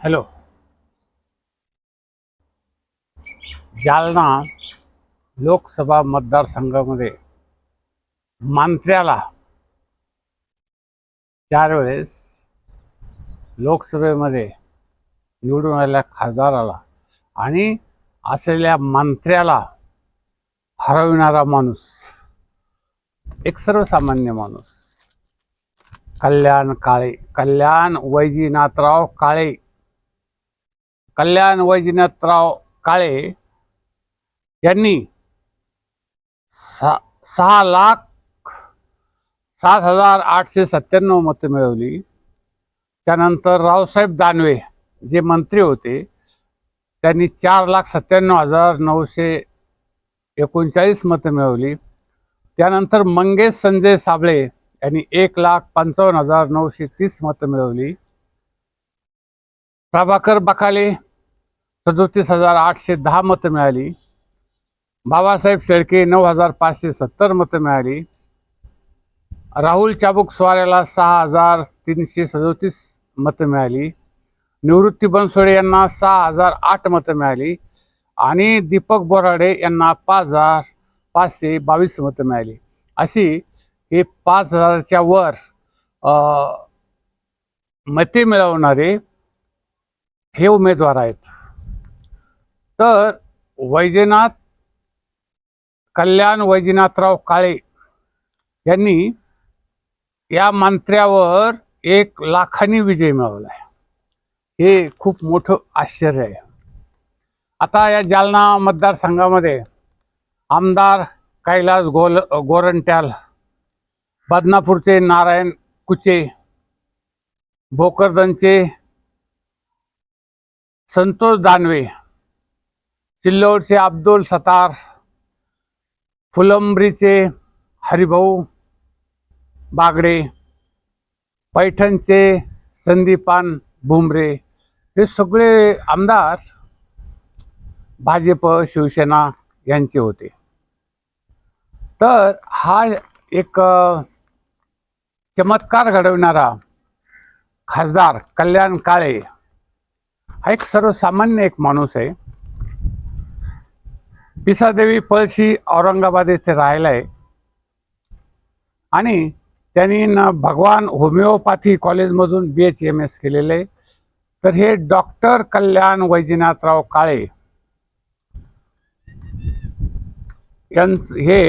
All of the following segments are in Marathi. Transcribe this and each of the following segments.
हॅलो. जालना लोकसभा मतदारसंघामध्ये मंत्र्याला चार वेळेस लोकसभेमध्ये निवडून आलेल्या खासदाराला आणि असलेल्या मंत्र्याला हरविणारा माणूस एक सर्वसामान्य माणूस कल्याण काळे कल्याण वैजीनाथराव काळे. कल्याण वैजनाथराव काळे यांनी सा सहा लाख सात हजार आठशे सत्त्याण्णव मतं मिळवली. त्यानंतर रावसाहेब दानवे जे मंत्री होते त्यांनी चार लाख सत्त्याण्णव हजार नऊशे एकोणचाळीस मतं मिळवली. त्यानंतर मंगेश संजय साबळे यांनी एक लाख पंचावन्न हजार नऊशे तीस मतं मिळवली. प्रभाकर बकाले सदोतीस हजार आठशे दहा मतं मिळाली. बाबासाहेब शेळके नऊ हजार पाचशे सत्तर मतं मिळाली. राहुल चाबुक स्वाऱ्याला सहा हजार तीनशे सदोतीस मतं मिळाली. निवृत्ती बनसोडे यांना सहा हजार आठ मतं मिळाली. आणि दीपक बोराडे यांना पाच हजार पाचशे बावीस मतं मिळाली. अशी हे पाच हजारच्या वर मते मिळवणारे हे उमेदवार आहेत. तर वैजनाथ कल्याण वैजनाथराव काळे यांनी या मंत्र्यावर एक लाखांनी विजय मिळवलाय. हे खूप मोठं आश्चर्य आहे. आता या जालना मतदारसंघामध्ये आमदार कैलास गोल गोरंट्याल बदनापूरचे नारायण कुचे भोकरदनचे संतोष दानवे चिल्लोडचे अब्दुल सतार फुलंब्रीचे हरिभाऊ बागडे पैठणचे संदीपान भुमरे हे सगळे आमदार भाजप शिवसेना यांचे होते. तर हा एक चमत्कार घडवणारा खासदार कल्याण काळे हा एक सर्वसामान्य एक माणूस आहे. पिसादेवी पळशी औरंगाबाद येथे राहिला आहे. आणि त्यांनी भगवान होमिओपॅथी कॉलेजमधून बी एच एम एस केलेलं आहे. तर हे डॉक्टर कल्याण वैजनाथराव काळे यांच हे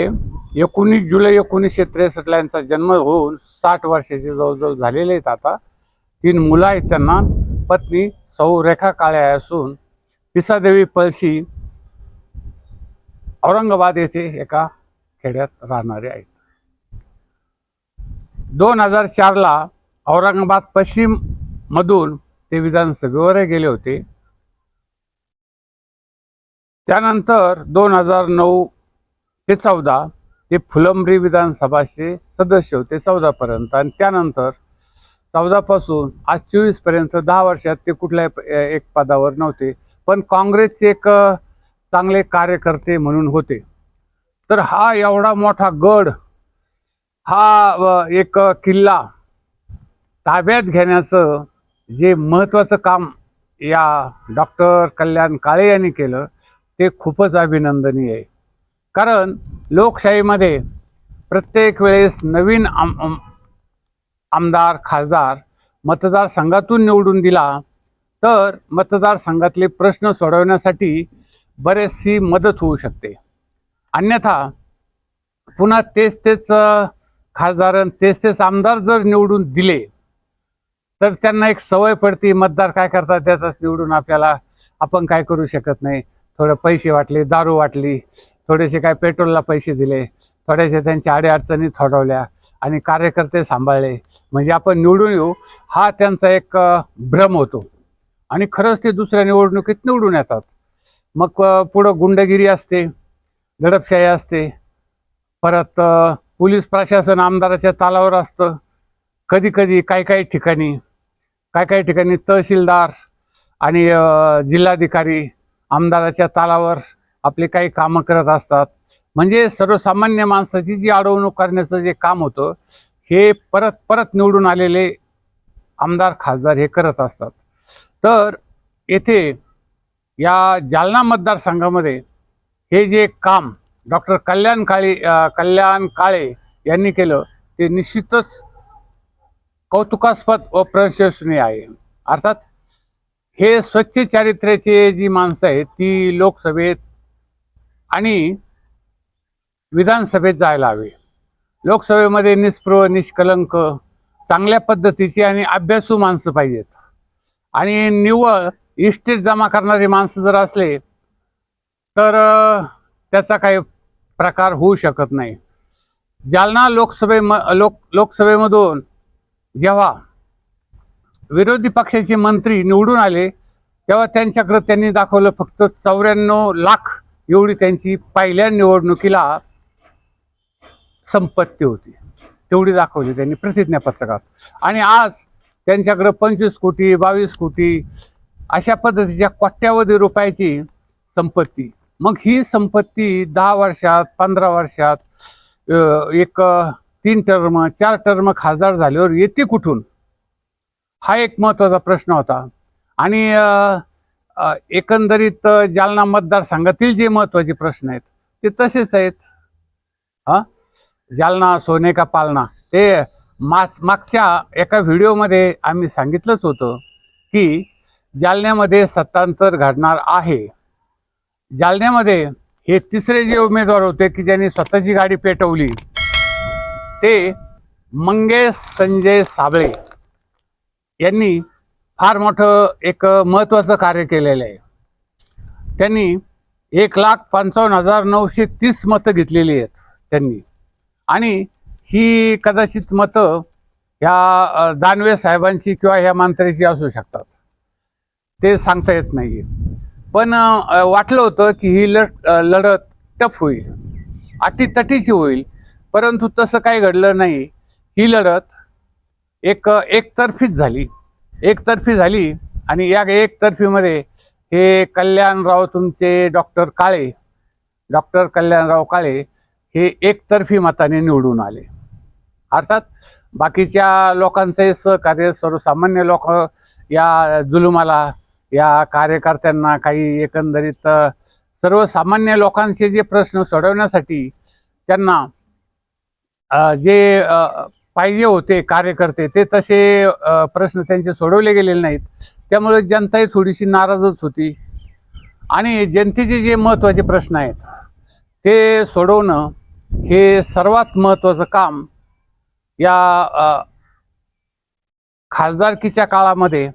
एकोणीस जुलै एकोणीसशे त्रेसष्टला यांचा जन्म होऊन साठ वर्षाचे जवळजवळ झालेले आहेत आता. तीन मुलं आहेत त्यांना पत्नी सौ रेखा काळ्या असून पिसादेवी पळशी औरंगाबाद येथे एका खेड्यात राहणारे आहेत. दोन हजार चारला औरंगाबाद पश्चिम मधून ते विधानसभेवर गेले होते. त्यानंतर दोन हजार नऊ ते चौदा ते फुलंब्री विधानसभाचे सदस्य होते चौदापर्यंत. आणि त्यानंतर चौदापासून आज चोवीसपर्यंत दहा वर्षात ते कुठल्याही एक पदावर नव्हते. पण काँग्रेसचे एक चांगले कार्यकर्ते म्हणून होते. तर हा एवढा मोठा गड हा एक किल्ला ताब्यात घेण्याचं जे महत्त्वाचं काम या डॉक्टर कल्याण काळे यांनी केलं ते खूपच अभिनंदनीय आहे. कारण लोकशाहीमध्ये प्रत्येक वेळेस नवीन आम आम- आमदार खासदार मतदारसंघातून निवडून दिला. तर मतदारसंघातले प्रश्न सोडवण्यासाठी बरेचशी मदत होऊ शकते. अन्यथा पुन्हा तेच तेच खासदार आणि तेच तेच आमदार जर निवडून दिले तर त्यांना एक सवय पडते मतदार काय करतात त्याचाच निवडून आपल्याला आपण काय करू शकत नाही. थोडे पैसे वाटले दारू वाटली थोडेसे काय पेट्रोलला पैसे दिले थोड्याशा त्यांच्या अडीअडचणी थोडवल्या आणि कार्यकर्ते सांभाळले. म्हणजे आपण निवडून येऊ हा त्यांचा एक भ्रम होतो. आणि खरंच ते दुसऱ्या निवडणुकीत निवडून येतात. मग पुढं गुंडगिरी असते दडपशाही असते. परत पोलीस प्रशासन आमदाराच्या तालावर असतं. कधी कधी काही काही ठिकाणी काही काही ठिकाणी तहसीलदार आणि जिल्हाधिकारी आमदाराच्या तालावर आपले काही कामं करत असतात. म्हणजे सर्वसामान्य माणसाची जी अडवणूक करण्याचं जे काम होतं हे परत परत निवडून आलेले आमदार खासदार हे करत असतात. तर येथे या जालना मतदारसंघामध्ये हे जे काम डॉक्टर कल्याण काळे कल्याण काळे यांनी केलं ते निश्चितच कौतुकास्पद व प्रशंसनीय आहे. अर्थात हे स्वच्छ चारित्र्याचे जी माणसं आहेत ती लोकसभेत आणि विधानसभेत जायला हवे. लोकसभेमध्ये निष्प्रभ निष्कलंक चांगल्या पद्धतीची आणि अभ्यासू माणसं पाहिजेत. आणि निव्वळ इस्टेट जमा करणारी माणसं जर असले तर त्याचा काही प्रकार होऊ शकत नाही. जालना लोकसभे म लोक लोकसभेमधून जेव्हा विरोधी पक्षाचे मंत्री निवडून आले तेव्हा त्यांच्याकडे त्यांनी दाखवलं फक्त चौऱ्याण्णव लाख एवढी त्यांची पहिल्या निवडणुकीला संपत्ती होती. तेवढी दाखवली त्यांनी प्रतिज्ञापत्रकात आणि आज त्यांच्याकडे पंचवीस कोटी बावीस कोटी अशा पद्धतीच्या कोट्यावधी रुपयाची संपत्ती. मग ही संपत्ती दहा वर्षात पंधरा वर्षात एक तीन टर्म चार टर्म खासदार झाल्यावर येते कुठून? हा एक महत्त्वाचा प्रश्न होता. आणि एकंदरीत जालना मतदारसंघातील जे महत्त्वाचे प्रश्न आहेत ते तसेच आहेत. हां? जालना सोने का पालना. ते मास मागच्या एका व्हिडिओमध्ये आम्ही सांगितलंच होतं की जालन्यामध्ये सत्तांतर घडणार आहे. जालन्यामध्ये हे तिसरे जे उमेदवार होते की ज्यांनी स्वतःची गाडी पेटवली ते मंगेश संजय साबळे यांनी फार मोठं एक महत्त्वाचं कार्य केलेलं आहे. त्यांनी एक लाख पंचावन्न हजार नऊशे तीस मतं घेतलेली आहेत त्यांनी. आणि ही कदाचित मतं ह्या दानवे साहेबांची किंवा ह्या मांत्र्याची असू शकतात. ते सांगता येत नाही पण वाटलं होतं की ही लढ लढत टफ होईल. अटीतटीची होईल. परंतु तसं काही घडलं नाही. ही लढत एक एकतर्फीच झाली. एकतर्फी झाली आणि या एकतर्फीमध्ये हे कल्याणराव तुमचे डॉक्टर काळे डॉक्टर कल्याणराव काळे हे एकतर्फी मताने निवडून आले. अर्थात बाकीच्या लोकांचे सहकार्य सर्वसामान्य लोक या जुलुमाला या कार्यकर्त्यांना काही एकंदरीत सर्वसामान्य लोकांचे जे प्रश्न सोडवण्यासाठी त्यांना जे पाहिजे होते कार्यकर्ते ते तसे प्रश्न त्यांचे सोडवले गेलेले नाहीत. त्यामुळे जनताही थोडीशी नाराजच होती. आणि जनतेचे जे महत्त्वाचे प्रश्न आहेत ते सोडवणं हे सर्वात महत्त्वाचं काम या खासदारकीच्या काळामध्ये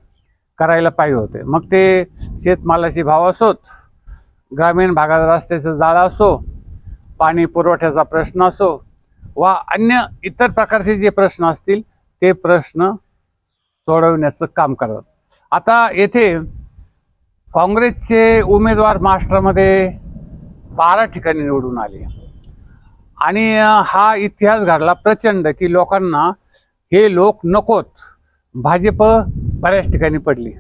करायला पाहिजे होते. मग ते शेतमालाचे भाव असोत ग्रामीण भागात रस्त्याचं जाळं असो पाणी पुरवठ्याचा प्रश्न असो वा अन्य इतर प्रकारचे जे प्रश्न असतील ते प्रश्न सोडवण्याचं काम करतात. आता येथे काँग्रेसचे उमेदवार महाराष्ट्रामध्ये बारा ठिकाणी निवडून आले. आणि हा इतिहास घडला प्रचंड की लोकांना हे लोक नकोत. भाजप बऱ्याच ठिकाणी पडली.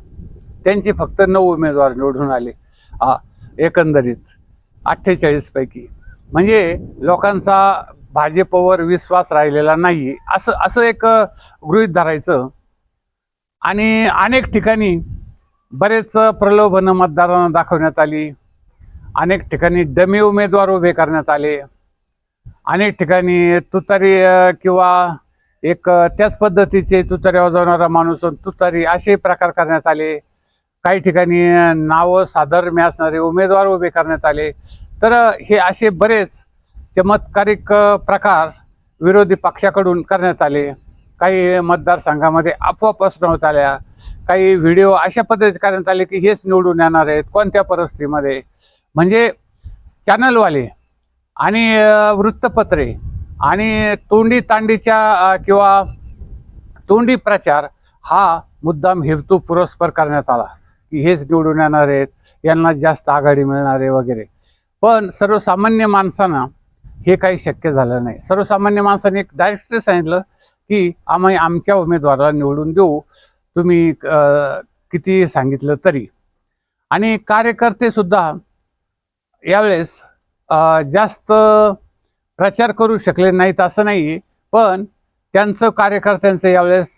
त्यांचे फक्त नऊ उमेदवार निवडून आले. हा, एकंदरीत अठ्ठेचाळीसपैकी म्हणजे लोकांचा भाजपवर विश्वास राहिलेला नाही असं असं एक गृहित धरायचं. आणि अनेक ठिकाणी बरेच प्रलोभनं मतदारांना दाखवण्यात आली. अनेक ठिकाणी डमी उमेदवार उभे करण्यात आले. अनेक ठिकाणी तुतारी किंवा एक त्याच पद्धतीचे तुतारी वाजवणारा माणूस आणि तुतारी असे प्रकार करण्यात आले. काही ठिकाणी नावं नावं साधर्म्य असणारे उमेदवार उभे करण्यात आले. तर हे असे बरेच चमत्कारिक प्रकार विरोधी पक्षाकडून करण्यात आले. काही मतदारसंघामध्ये अफवा पसरवण्यात आल्या. काही व्हिडिओ अशा पद्धतीचे करण्यात आले की हेच निवडून येणार आहेत कोणत्या परिस्थितीमध्ये. म्हणजे चॅनलवाले आणि वृत्तपत्रे आणि तोंडी तांडीच्या किंवा तोंडी प्रचार हा मुद्दाम हेतू पुरस्पर करण्यात आला. की हेच निवडून येणार आहेत यांना जास्त आघाडी मिळणार आहे वगैरे. पण सर्वसामान्य माणसांना हे काही शक्य झालं नाही. सर्वसामान्य माणसाने एक डायरेक्ट सांगितलं की आम्ही आमच्या उमेदवाराला निवडून देऊ. तुम्ही किती सांगितलं तरी. आणि कार्यकर्ते सुद्धा यावेळेस जास्त प्रचार करू शकले नाहीत असं नाही पण त्यांचं कार्यकर्त्यांचं यावेळेस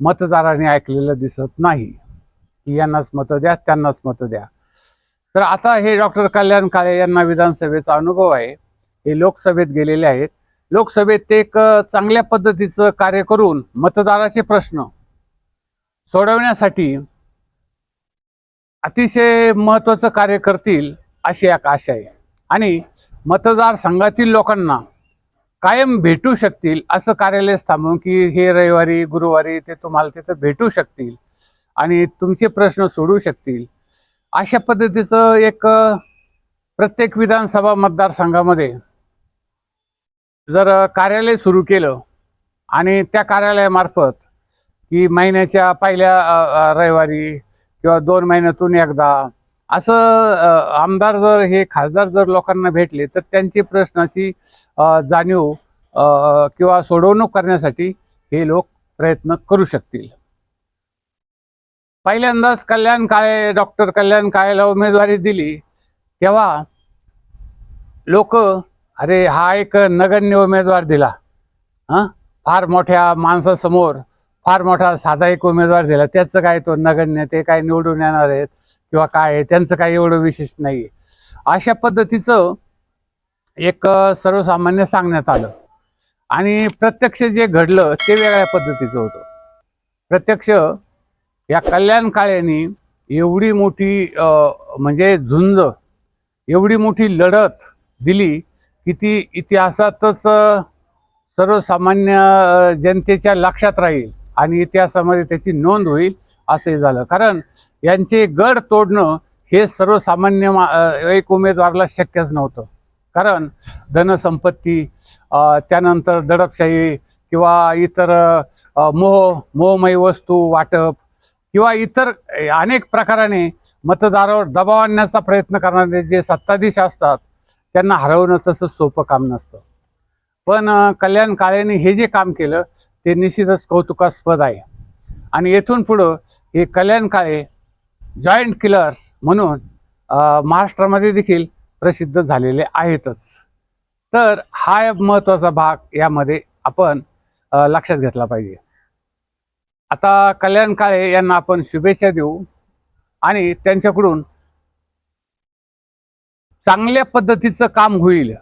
मतदारांनी ऐकलेलं दिसत नाही. की यांनाच मतं द्या त्यांनाच मतं द्या. तर आता हे डॉक्टर कल्याण काळे यांना विधानसभेचा अनुभव आहे. हे लोकसभेत गेलेले आहेत. लोकसभेत ते एक चांगल्या पद्धतीचं कार्य करून मतदाराचे प्रश्न सोडवण्यासाठी अतिशय महत्त्वाचं कार्य करतील अशी एक आशा आहे. आणि मतदारसंघातील लोकांना कायम भेटू शकतील असं कार्यालय थांबवून की हे रविवारी गुरुवारी ते तुम्हाला तिथं भेटू शकतील आणि तुमचे प्रश्न सोडू शकतील. अशा पद्धतीचं एक प्रत्येक विधानसभा मतदारसंघामध्ये जर कार्यालय सुरू केलं आणि त्या कार्यालयामार्फत की महिन्याच्या पहिल्या रविवारी किंवा दोन महिन्यातून एकदा असं आमदार जर हे खासदार जर लोकांना भेटले तर त्यांची प्रश्नाची जाणीव किंवा सोडवणूक करण्यासाठी हे लोक प्रयत्न करू शकतील. पहिल्यांदाच कल्याण काळे डॉक्टर कल्याण काळेला उमेदवारी दिली तेव्हा लोक अरे हा एक नगण्य उमेदवार दिला. हां? फार मोठ्या माणसासमोर फार मोठा साधा एक उमेदवार दिला. त्याचं काय तो नगण्य ते काय निवडून येणार आहेत? किंवा काय आहे, त्यांचं काही एवढं विशेष नाही आहे. अशा पद्धतीचं एक सर्वसामान्य सांगण्यात आलं. आणि प्रत्यक्ष जे घडलं ते वेगळ्या पद्धतीचं होतं. प्रत्यक्ष या कल्याण काळ्यांनी एवढी मोठी म्हणजे झुंज एवढी मोठी लढत दिली की ती इतिहासातच सर्वसामान्य जनतेच्या लक्षात राहील आणि इतिहासामध्ये त्याची नोंद होईल असंही झालं. कारण यांचे गड तोडणं हे सर्वसामान्य मा एक उमेदवाराला शक्यच नव्हतं. कारण धनसंपत्ती त्यानंतर दडपशाही किंवा इतर मोह मोहमयी वस्तू वाटप किंवा इतर अनेक प्रकाराने मतदारावर दबाव आणण्याचा प्रयत्न करणारे जे सत्ताधीश असतात त्यांना हरवणं तसं सोपं काम नसतं. पण कल्याण काळेने हे जे काम केलं ते निश्चितच कौतुकास्पद आहे. आणि येथून पुढं हे कल्याण काळे जॉईंट किलर म्हणून महाराष्ट्रामध्ये देखील प्रसिद्ध झालेले आहेतच. तर हा एक महत्त्वाचा भाग यामध्ये आपण लक्षात घेतला पाहिजे. आता कल्याण काळे यांना आपण शुभेच्छा देऊ आणि त्यांच्याकडून चांगल्या पद्धतीचं काम होईल.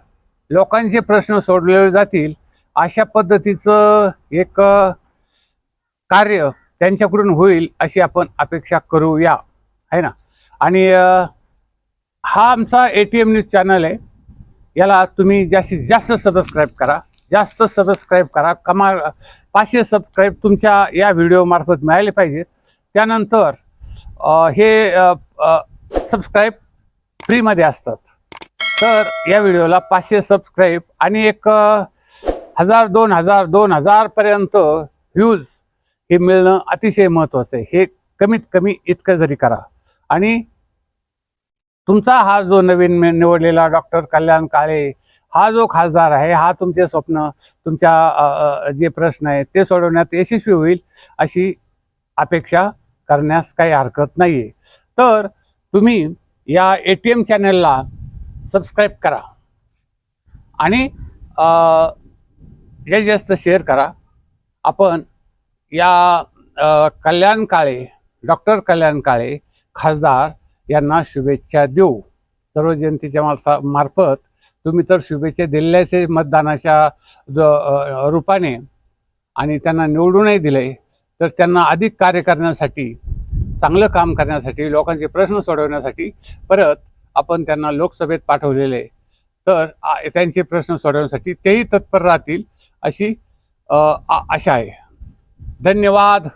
लोकांचे प्रश्न सोडवले जातील. अशा पद्धतीचं एक कार्य त्यांच्याकडून होईल अशी आपण अपेक्षा करूया. आहे ना? आणि हा आमचा A T M news channel आहे. याला तुम्ही जास्तीत जास्त सबस्क्राईब करा. जास्त सबस्क्राईब करा. कमा पाचशे सबस्क्राईब तुमच्या या व्हिडिओमार्फत मिळाले पाहिजेत त्यानंतर हे सबस्क्राईब फ्रीमध्ये असतात. तर या व्हिडिओला पाचशे सबस्क्राईब आणि एक हजार दोन हजार दोन हजारपर्यंत व्ह्यूज हे मिळणं अतिशय महत्त्वाचं आहे. हे कमीत कमी इतकं जरी करा. आणि तुमचा हा जो नवीन निवडलेला डॉक्टर कल्याण काळे हा जो खासदार आहे हा तुमचे स्वप्न तुमच्या जे प्रश्न आहेत ते सोडवण्यात यशस्वी होईल अशी अपेक्षा करण्यास काही हरकत नाही आहे तर तुम्ही या ए टी एम चॅनलला सबस्क्राईब करा आणि अ, जास्तीत जास्त शेअर करा. आपण या कल्याण काळे डॉक्टर कल्याण काळे खासदार यांना शुभेच्छा देऊ. सर्व जनतेच्या मार्फा मार्फत तुम्ही तर शुभेच्छा दिल्याचे मतदानाच्या रूपाने आणि त्यांना निवडूनही दिले तर त्यांना अधिक कार्य करण्यासाठी चांगलं काम करण्यासाठी लोकांचे प्रश्न सोडवण्यासाठी परत आपण त्यांना लोकसभेत पाठवलेले तर त्यांचे प्रश्न सोडवण्यासाठी तेही तत्पर राहतील अशी आ- आशा आहे. धन्यवाद.